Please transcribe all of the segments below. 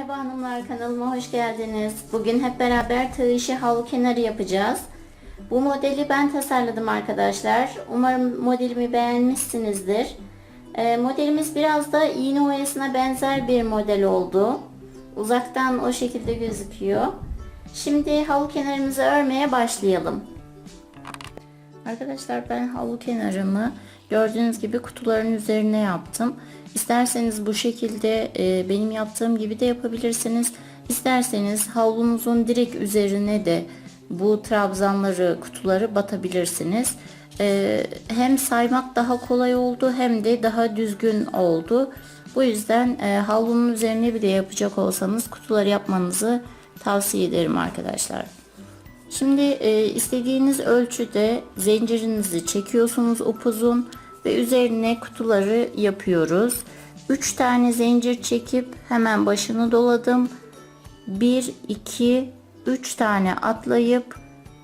Merhaba hanımlar kanalıma hoş geldiniz. Bugün hep beraber tığ işi havlu kenarı yapacağız. Bu modeli ben tasarladım arkadaşlar. Umarım modelimi beğenmişsinizdir. Ee, modelimiz biraz da iğne oyasına benzer bir model oldu. Uzaktan o şekilde gözüküyor. Şimdi havlu kenarımızı örmeye başlayalım. Arkadaşlar ben havlu kenarımı gördüğünüz gibi kutuların üzerine yaptım. İsterseniz bu şekilde e, benim yaptığım gibi de yapabilirsiniz. İsterseniz havlunuzun direkt üzerine de bu trabzanları kutuları batabilirsiniz. E, hem saymak daha kolay oldu hem de daha düzgün oldu. Bu yüzden e, havlunun üzerine bile yapacak olsanız kutuları yapmanızı tavsiye ederim arkadaşlar. Şimdi e, istediğiniz ölçüde zincirinizi çekiyorsunuz upuzun ve üzerine kutuları yapıyoruz. 3 tane zincir çekip hemen başını doladım. 1 2 3 tane atlayıp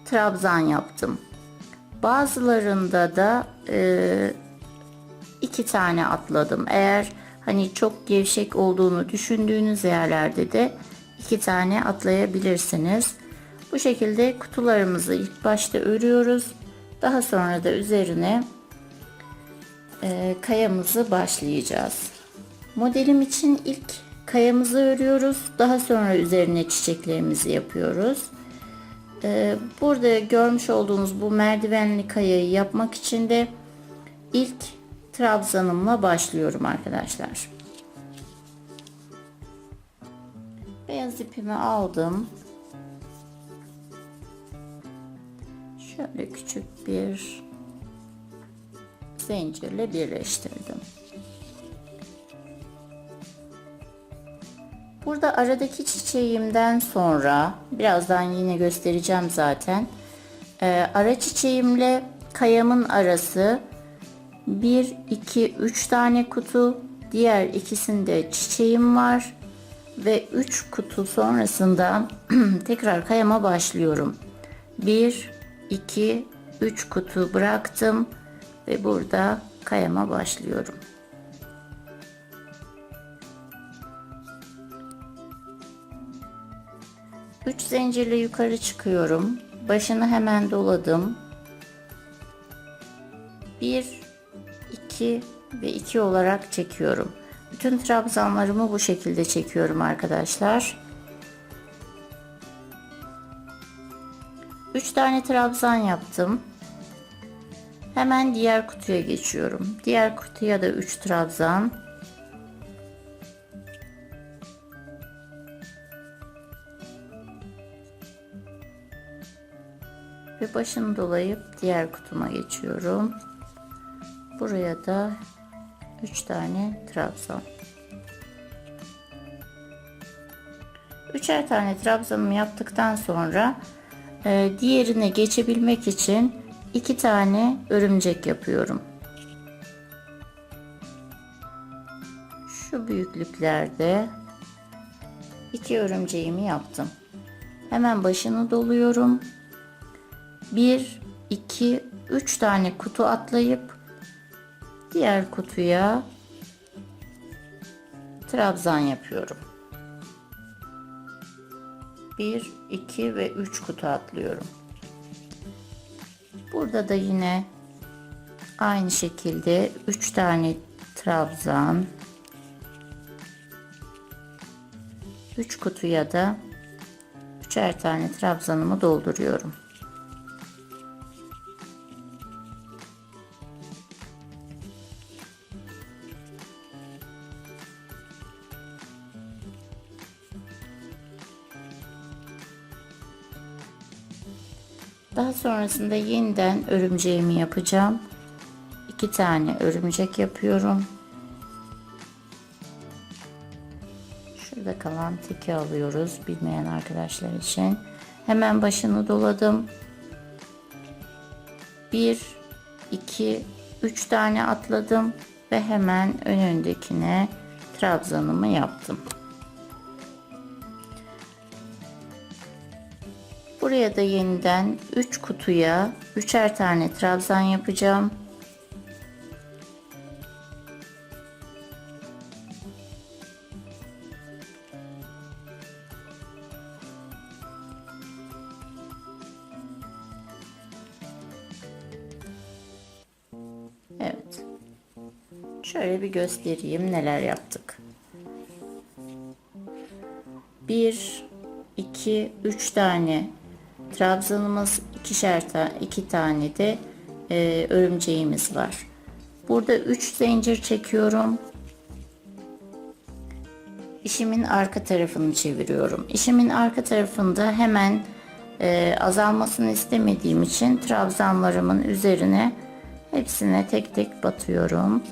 trabzan yaptım. Bazılarında da e, iki tane atladım. Eğer hani çok gevşek olduğunu düşündüğünüz yerlerde de iki tane atlayabilirsiniz. Bu şekilde kutularımızı ilk başta örüyoruz. Daha sonra da üzerine kayamızı başlayacağız. Modelim için ilk kayamızı örüyoruz. Daha sonra üzerine çiçeklerimizi yapıyoruz. E, burada görmüş olduğunuz bu merdivenli kayayı yapmak için de ilk trabzanımla başlıyorum arkadaşlar. Beyaz ipimi aldım. Şöyle küçük bir zincirle birleştirdim. Burada aradaki çiçeğimden sonra birazdan yine göstereceğim zaten. Ee, ara çiçeğimle kayamın arası 1 2 3 tane kutu, diğer ikisinde çiçeğim var ve 3 kutu sonrasında tekrar kayama başlıyorum. 1 2 3 kutu bıraktım ve burada kayama başlıyorum. Üç zincirle yukarı çıkıyorum. Başını hemen doladım. 1 2 ve 2 olarak çekiyorum. Bütün trabzanlarımı bu şekilde çekiyorum arkadaşlar. 3 tane trabzan yaptım. Hemen diğer kutuya geçiyorum. Diğer kutuya da 3 trabzan. Ve başını dolayıp diğer kutuma geçiyorum. Buraya da 3 tane trabzan. Üçer tane trabzanımı yaptıktan sonra e, diğerine geçebilmek için iki tane örümcek yapıyorum. Şu büyüklüklerde iki örümceğimi yaptım. Hemen başını doluyorum. 1 2 3 tane kutu atlayıp diğer kutuya trabzan yapıyorum. 1 2 ve 3 kutu atlıyorum. Burada da yine aynı şekilde 3 tane trabzan 3 kutuya da üçer tane trabzanımı dolduruyorum. Daha sonrasında yeniden örümceğimi yapacağım. İki tane örümcek yapıyorum. Şurada kalan teki alıyoruz bilmeyen arkadaşlar için. Hemen başını doladım. 1 2 3 tane atladım ve hemen önündekine trabzanımı yaptım. Buraya da yeniden 3 kutuya 3'er tane trabzan yapacağım. Evet. Şöyle bir göstereyim neler yaptık. 1 2 3 tane trabzanımız, ikişer ta iki tane de e, örümceğimiz var. Burada 3 zincir çekiyorum. İşimin arka tarafını çeviriyorum. İşimin arka tarafında hemen e, azalmasını istemediğim için trabzanlarımın üzerine hepsine tek tek batıyorum.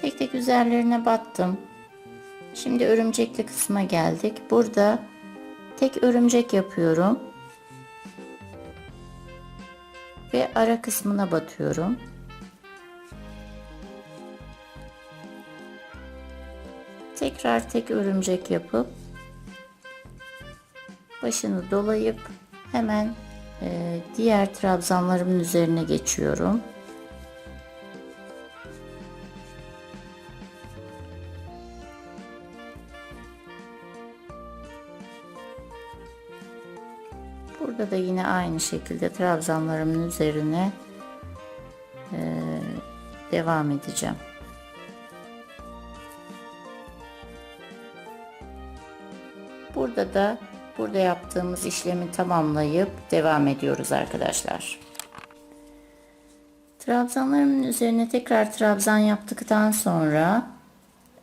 Tek tek üzerlerine battım. Şimdi örümcekli kısma geldik. Burada tek örümcek yapıyorum. Ve ara kısmına batıyorum. Tekrar tek örümcek yapıp başını dolayıp hemen e, diğer trabzanlarımın üzerine geçiyorum. Burada da yine aynı şekilde trabzanlarımın üzerine e, devam edeceğim. Burada da burada yaptığımız işlemi tamamlayıp devam ediyoruz arkadaşlar. Trabzanlarımın üzerine tekrar trabzan yaptıktan sonra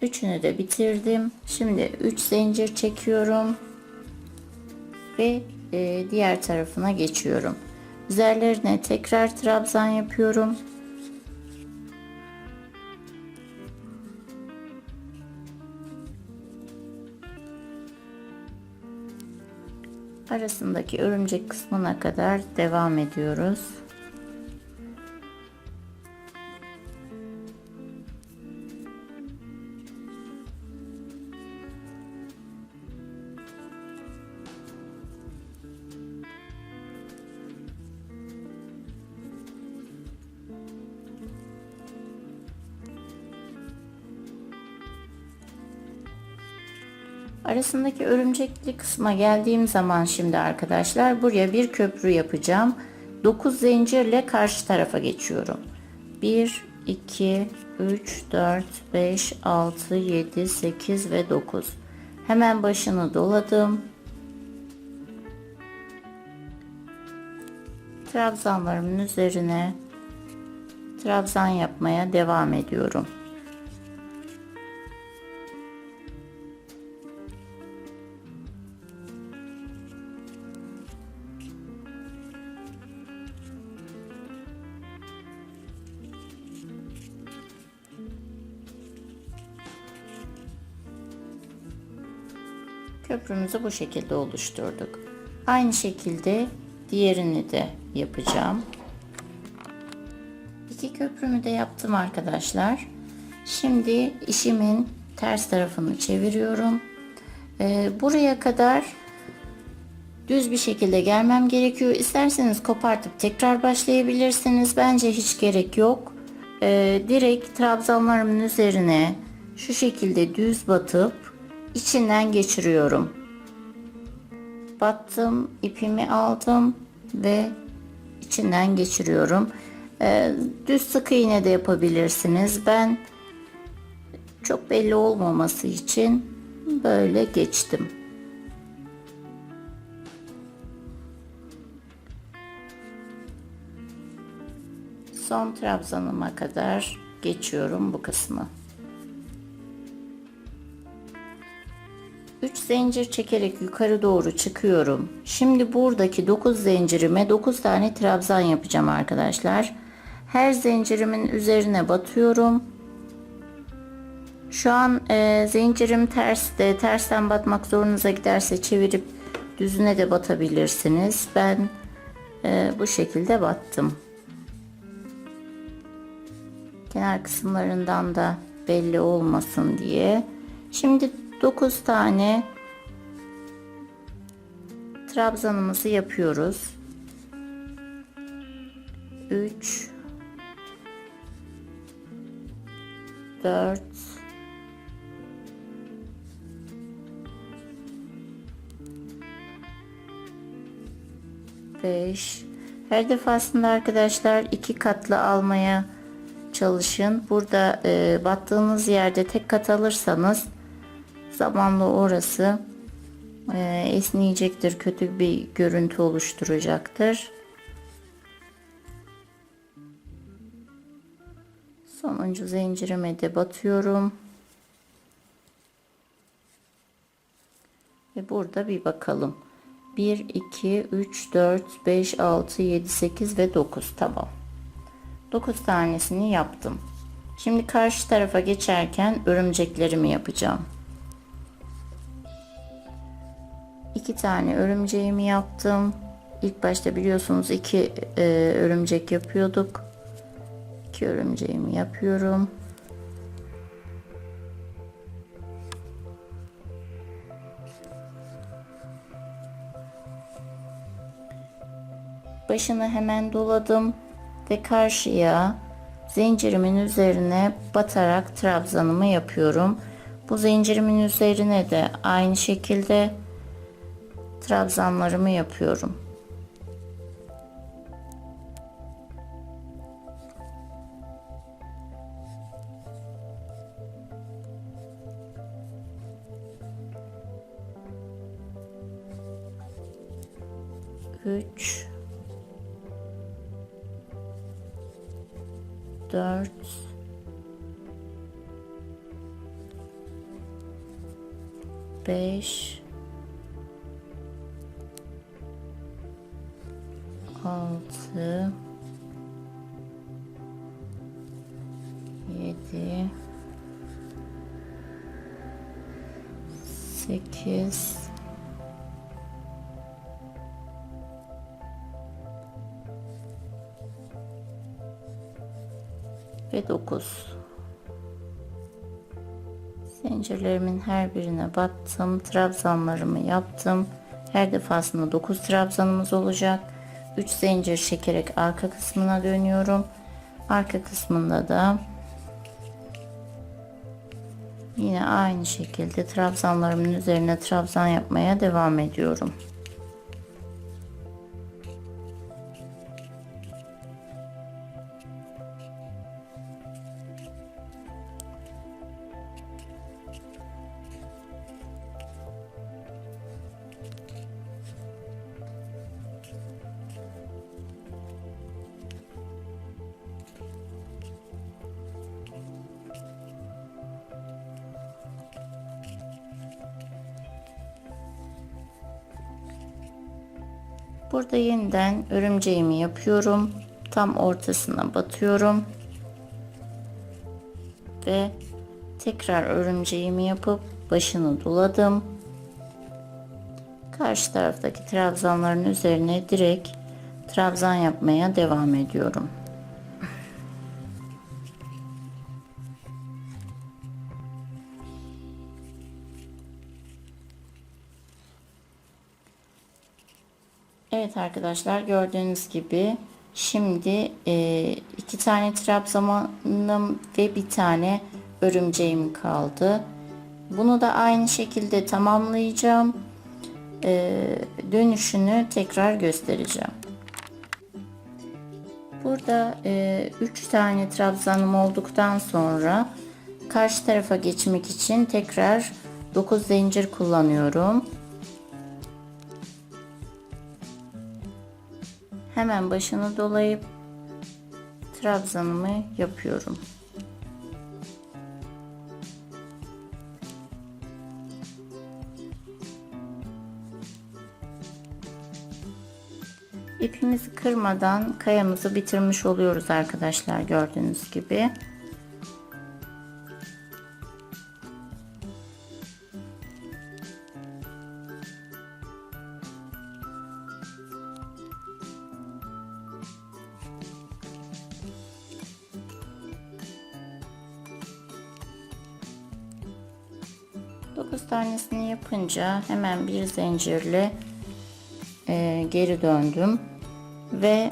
üçünü de bitirdim. Şimdi 3 zincir çekiyorum ve e, diğer tarafına geçiyorum. Üzerlerine tekrar trabzan yapıyorum. Arasındaki örümcek kısmına kadar devam ediyoruz. Örümcekli kısma geldiğim zaman şimdi arkadaşlar buraya bir köprü yapacağım. 9 zincirle karşı tarafa geçiyorum. 1 2 3 4 5 6 7 8 ve 9. Hemen başını doladım. Trabzanlarımın üzerine trabzan yapmaya devam ediyorum. Köprümüzü bu şekilde oluşturduk. Aynı şekilde diğerini de yapacağım. İki köprümü de yaptım arkadaşlar. Şimdi işimin ters tarafını çeviriyorum. Ee, buraya kadar düz bir şekilde gelmem gerekiyor. İsterseniz kopartıp tekrar başlayabilirsiniz. Bence hiç gerek yok. Ee, direkt trabzanlarımın üzerine şu şekilde düz batıp içinden geçiriyorum. Battım, ipimi aldım ve içinden geçiriyorum. Ee, düz sık iğne de yapabilirsiniz. Ben çok belli olmaması için böyle geçtim. Son trabzanıma kadar geçiyorum bu kısmı. 3 zincir çekerek yukarı doğru çıkıyorum. Şimdi buradaki 9 zincirime 9 tane trabzan yapacağım arkadaşlar. Her zincirimin üzerine batıyorum. Şu an e, zincirim terste. Tersten batmak zorunuza giderse çevirip düzüne de batabilirsiniz. Ben e, bu şekilde battım. Kenar kısımlarından da belli olmasın diye. Şimdi 9 tane trabzanımızı yapıyoruz. 3 4 5 her defasında arkadaşlar iki katlı almaya çalışın. Burada e, battığınız yerde tek kat alırsanız zamanla orası e, esneyecektir. Kötü bir görüntü oluşturacaktır. Sonuncu zincirime de batıyorum. Ve burada bir bakalım. 1, 2, 3, 4, 5, 6, 7, 8 ve 9. Tamam. 9 tanesini yaptım. Şimdi karşı tarafa geçerken örümceklerimi yapacağım. 2 tane örümceğimi yaptım. İlk başta biliyorsunuz 2 e, örümcek yapıyorduk. 2 örümceğimi yapıyorum. başını hemen doladım ve karşıya zincirimin üzerine batarak trabzanımı yapıyorum. Bu zincirimin üzerine de aynı şekilde trabzanlarımı yapıyorum. Üç, dört, beş, altı, yedi, sekiz, ve 9 zincirlerimin her birine battım trabzanlarımı yaptım. Her defasında 9 trabzanımız olacak 3 zincir çekerek arka kısmına dönüyorum. Arka kısmında da yine aynı şekilde trabzanlarımın üzerine trabzan yapmaya devam ediyorum Burada yeniden örümceğimi yapıyorum. Tam ortasına batıyorum. Ve tekrar örümceğimi yapıp başını doladım. Karşı taraftaki trabzanların üzerine direkt trabzan yapmaya devam ediyorum. Evet arkadaşlar gördüğünüz gibi şimdi e, iki tane trabzanım ve bir tane örümceğim kaldı. Bunu da aynı şekilde tamamlayacağım. E, dönüşünü tekrar göstereceğim. Burada 3 e, tane trabzanım olduktan sonra karşı tarafa geçmek için tekrar 9 zincir kullanıyorum. Hemen başını dolayıp trabzanımı yapıyorum. İpimizi kırmadan kayamızı bitirmiş oluyoruz arkadaşlar gördüğünüz gibi. 9 tanesini yapınca hemen bir zincirle e, geri döndüm ve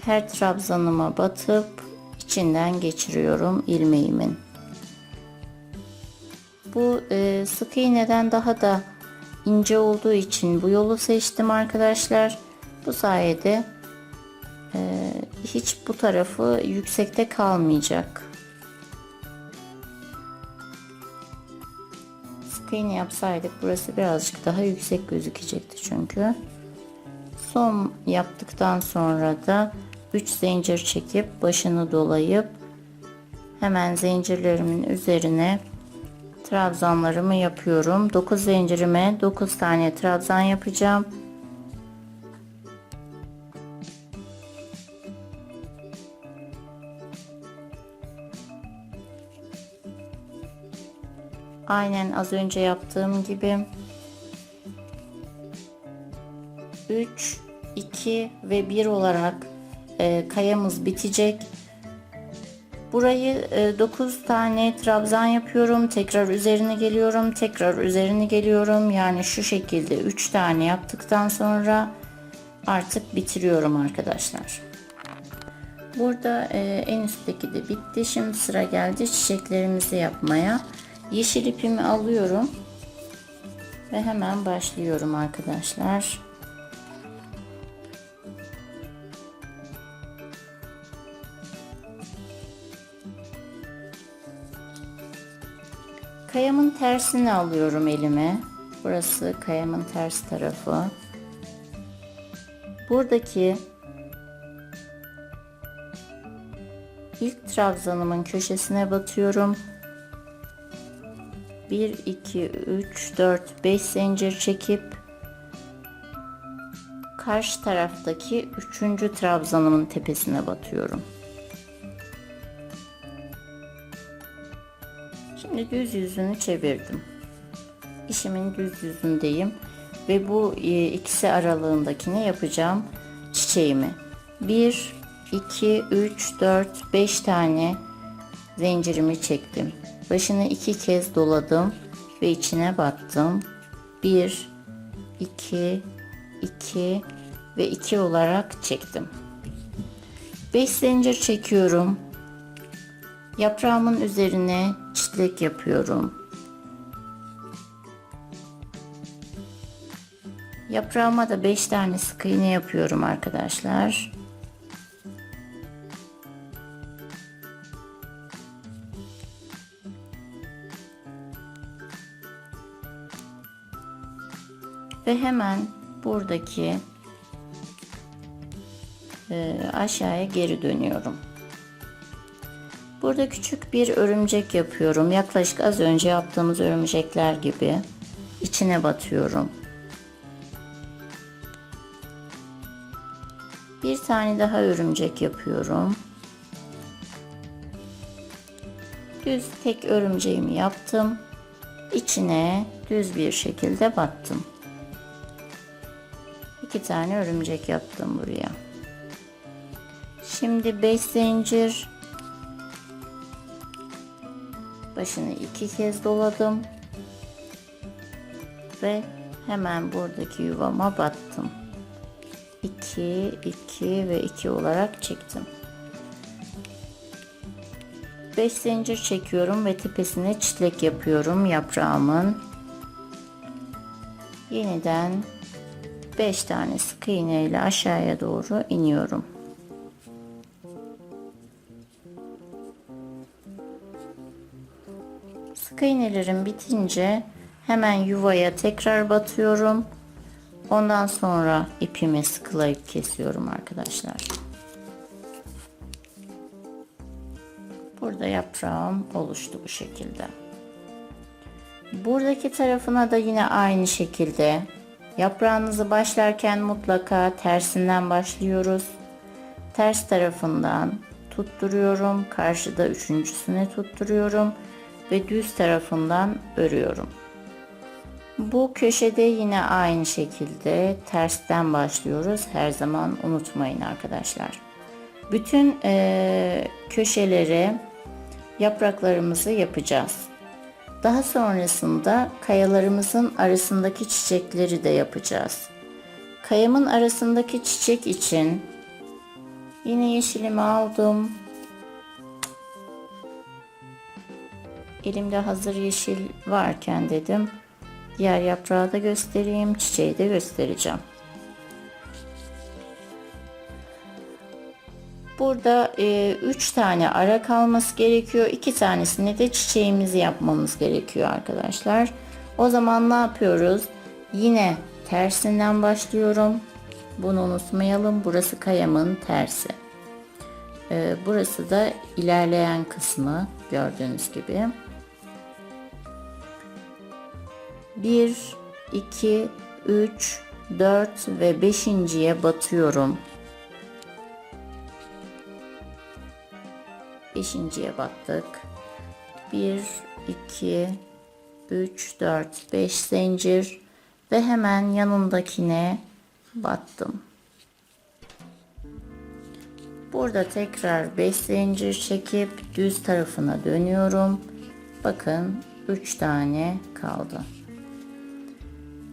her trabzanıma batıp içinden geçiriyorum ilmeğimin. Bu e, sık iğneden daha da ince olduğu için bu yolu seçtim arkadaşlar. Bu sayede e, hiç bu tarafı yüksekte kalmayacak. İğne yapsaydık burası birazcık daha yüksek gözükecekti çünkü. Son yaptıktan sonra da 3 zincir çekip başını dolayıp hemen zincirlerimin üzerine trabzanlarımı yapıyorum. 9 zincirime 9 tane trabzan yapacağım. Aynen az önce yaptığım gibi 3 2 ve 1 olarak e, kayamız bitecek. Burayı 9 tane trabzan yapıyorum. Tekrar üzerine geliyorum. Tekrar üzerine geliyorum. Yani şu şekilde 3 tane yaptıktan sonra artık bitiriyorum arkadaşlar. Burada e, en üstteki de bitti. Şimdi sıra geldi çiçeklerimizi yapmaya. Yeşil ipimi alıyorum. Ve hemen başlıyorum arkadaşlar. Kayamın tersini alıyorum elime. Burası kayamın ters tarafı. Buradaki ilk trabzanımın köşesine batıyorum. 1 2 3 4 5 zincir çekip karşı taraftaki üçüncü trabzanımın tepesine batıyorum. Şimdi düz yüzünü çevirdim. İşimin düz yüzündeyim ve bu e, ikisi aralığındakine yapacağım çiçeğimi. 1 2 3 4 5 tane zincirimi çektim. Başını iki kez doladım ve içine battım. 1 2 2 ve 2 olarak çektim. 5 zincir çekiyorum. Yaprağımın üzerine çitlek yapıyorum. Yaprağıma da 5 tane sık iğne yapıyorum arkadaşlar. Ve hemen buradaki e, aşağıya geri dönüyorum. Burada küçük bir örümcek yapıyorum. Yaklaşık az önce yaptığımız örümcekler gibi. içine batıyorum. Bir tane daha örümcek yapıyorum. Düz tek örümceğimi yaptım. İçine düz bir şekilde battım. İki tane örümcek yaptım buraya. Şimdi 5 zincir. Başını iki kez doladım. Ve hemen buradaki yuvama battım. 2 2 ve 2 olarak çektim. 5 zincir çekiyorum ve tepesine çitlek yapıyorum yaprağımın. Yeniden 5 tane sık iğne ile aşağıya doğru iniyorum Sık iğnelerim bitince hemen yuvaya tekrar batıyorum. Ondan sonra ipimi sıkılayıp kesiyorum arkadaşlar. Burada yaprağım oluştu bu şekilde. Buradaki tarafına da yine aynı şekilde yaprağınızı başlarken mutlaka tersinden başlıyoruz. Ters tarafından tutturuyorum. Karşıda üçüncüsüne tutturuyorum ve düz tarafından örüyorum. Bu köşede yine aynı şekilde tersten başlıyoruz. Her zaman unutmayın arkadaşlar. Bütün e, köşelere yapraklarımızı yapacağız. Daha sonrasında kayalarımızın arasındaki çiçekleri de yapacağız. Kayamın arasındaki çiçek için yine yeşilimi aldım. Elimde hazır yeşil varken dedim diğer yaprağı da göstereyim, çiçeği de göstereceğim. Burada 3 tane ara kalması gerekiyor. 2 tanesini de çiçeğimizi yapmamız gerekiyor arkadaşlar. O zaman ne yapıyoruz? Yine tersinden başlıyorum. Bunu unutmayalım. Burası kayamın tersi. E, burası da ilerleyen kısmı gördüğünüz gibi. 1, 2, 3, 4 ve 5.ye batıyorum. Beşinciye battık. 1, 2, 3, 4, 5 zincir ve hemen yanındakine battım. Burada tekrar 5 zincir çekip düz tarafına dönüyorum. Bakın 3 tane kaldı.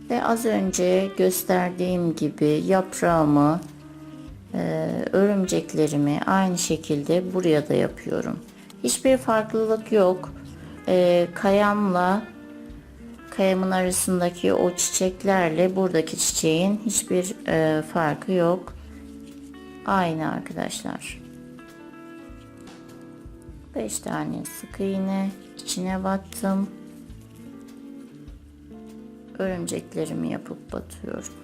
Ve az önce gösterdiğim gibi yaprağımı örümceklerimi aynı şekilde buraya da yapıyorum. Hiçbir farklılık yok. E, kayamla kayamın arasındaki o çiçeklerle buradaki çiçeğin hiçbir e, farkı yok. Aynı arkadaşlar. 5 tane sık iğne içine battım. Örümceklerimi yapıp batıyorum.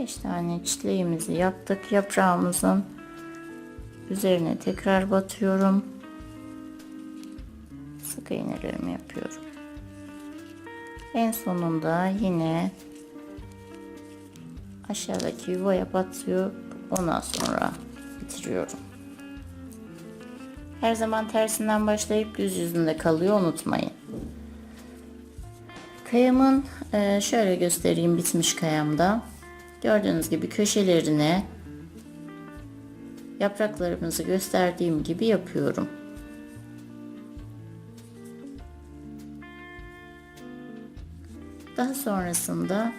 Beş tane çileğimizi yaptık. Yaprağımızın üzerine tekrar batıyorum. Sık iğnelerimi yapıyorum. En sonunda yine aşağıdaki yuvaya batıyor. Ondan sonra bitiriyorum. Her zaman tersinden başlayıp düz yüzünde kalıyor unutmayın. Kayamın e, şöyle göstereyim bitmiş kayamda. Gördüğünüz gibi köşelerine yapraklarımızı gösterdiğim gibi yapıyorum. Daha sonrasında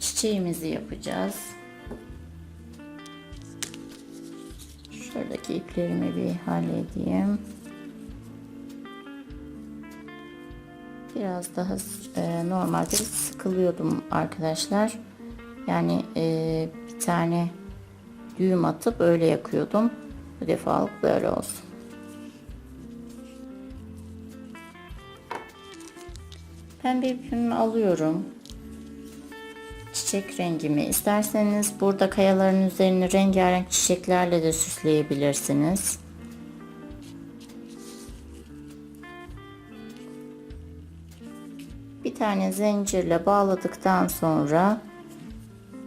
çiçeğimizi yapacağız. Şuradaki iplerimi bir halledeyim. Biraz daha e, normalde sıkılıyordum arkadaşlar. Yani e, bir tane düğüm atıp öyle yakıyordum. Bu defalık böyle olsun. Pembe ipimi alıyorum. Çiçek rengimi isterseniz burada kayaların üzerini rengarenk çiçeklerle de süsleyebilirsiniz. Bir tane zincirle bağladıktan sonra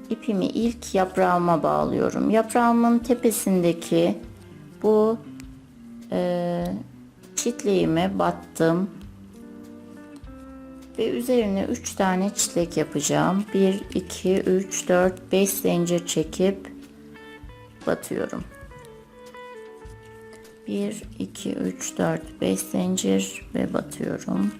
ipimi ilk yaprağıma bağlıyorum. Yaprağımın tepesindeki bu e, çitliğime battım ve üzerine 3 tane çitlek yapacağım. 1 2 3 4 5 zincir çekip batıyorum. 1 2 3 4 5 zincir ve batıyorum.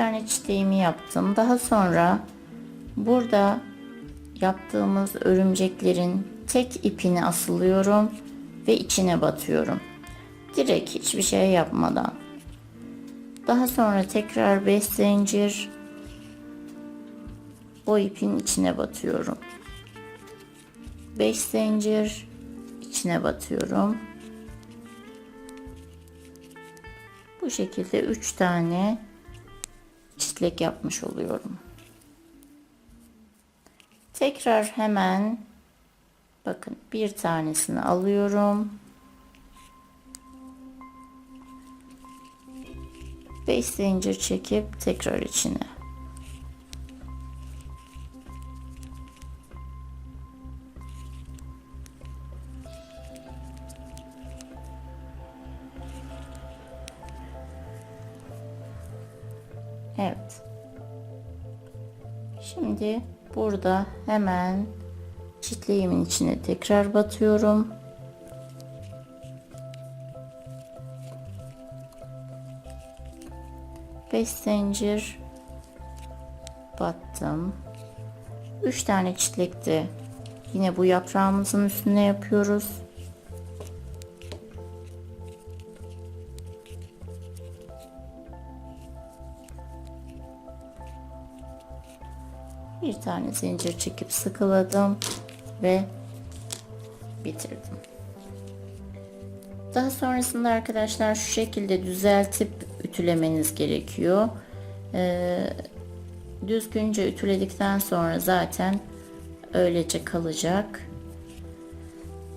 Tane çiçeğimi yaptım. Daha sonra burada yaptığımız örümceklerin tek ipini asılıyorum ve içine batıyorum. Direkt hiçbir şey yapmadan. Daha sonra tekrar 5 zincir o ipin içine batıyorum. 5 zincir içine batıyorum. Bu şekilde 3 tane çitlek yapmış oluyorum. Tekrar hemen bakın bir tanesini alıyorum. 5 zincir çekip tekrar içine. Burada hemen çitleğimin içine tekrar batıyorum. Beş zincir battım. Üç tane çitlekti. Yine bu yaprağımızın üstüne yapıyoruz. Bir tane zincir çekip sıkıladım ve bitirdim. Daha sonrasında arkadaşlar şu şekilde düzeltip ütülemeniz gerekiyor. Ee, düzgünce ütüledikten sonra zaten öylece kalacak.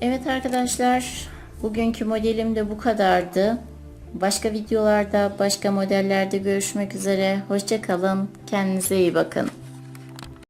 Evet arkadaşlar bugünkü modelim de bu kadardı. Başka videolarda başka modellerde görüşmek üzere. Hoşçakalın. Kendinize iyi bakın.